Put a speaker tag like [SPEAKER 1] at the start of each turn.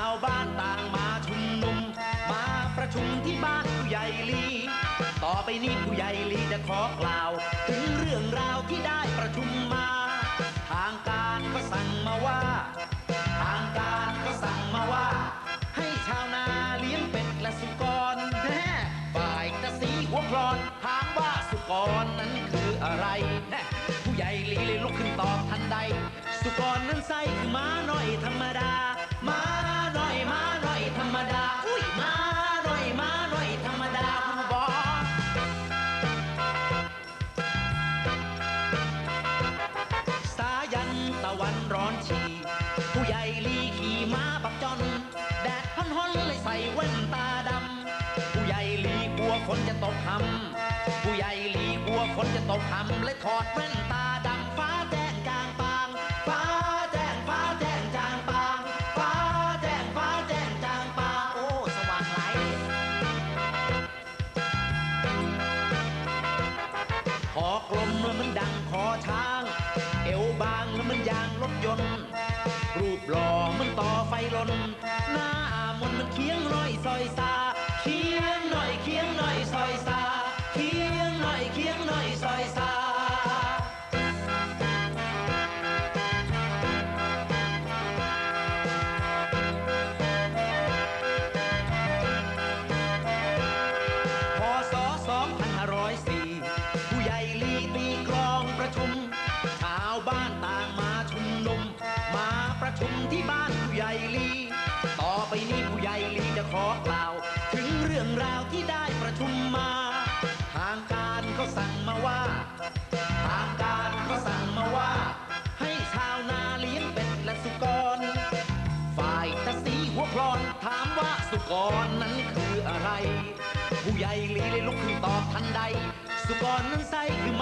[SPEAKER 1] าวบ้านต่างมาชุมนุม มาประชุมที่บ้านผู้ใหญ่ลี ต่อไปนี้ผู้ใหญ่ลีจะขอกล่าว ถึงเรื่องราวที่ได้ประชุมมา ทางการก็สั่งมาว่า ทางการก็สั่งมาว่า ให้ชาวนาเลี้ยงเป็ดและสุกรแน่ฝ่ายตกสีหัวคลอนถามว่าสุกรนั้นคืออะไรน่ผู้ใหญ่ลีเลยลุกขึ้นตอบทันใด สุกรนั้นไส้คือม้าน้อยธรรมดา ผู้ใหญ่ลีกลัวฝนจะตกหำผู้ใหญ่ลีกลัวฝนจะตกหำเลยถอดแว่นตาดำฟ้าแจ้งจางปางฟ้าแจ้งฟ้าแจ้งจางปางฟ้าแจ้งฟ้าแจ้งจางปางโอ้สว่างไหลายเลยคอกลมแล้วมันดังคอช้าง เอวบางแล้วมันยางรถยนต์ รูปหล่อมันต่อไฟลนหน้ามนมันเคียงหน่อยซอยซา ชุมที่บ้านผู้ใหญ่ลี ต่อไปนี้ผู้ใหญ่ลีจะขอกล่าว ถึงเรื่องราวที่ได้ประชุมมา ทางการเขาสั่งมาว่า ทางการเขาสั่งมาว่า ให้ชาวนาเลี้ยงเป็ดและสุกร ฝ่ายตะสีหัวคลอนถามว่าสุกรนั้นคืออะไร ผู้ใหญ่ลีเลยลุกขึ้นตอบทันใด สุกรนั้นไสคือม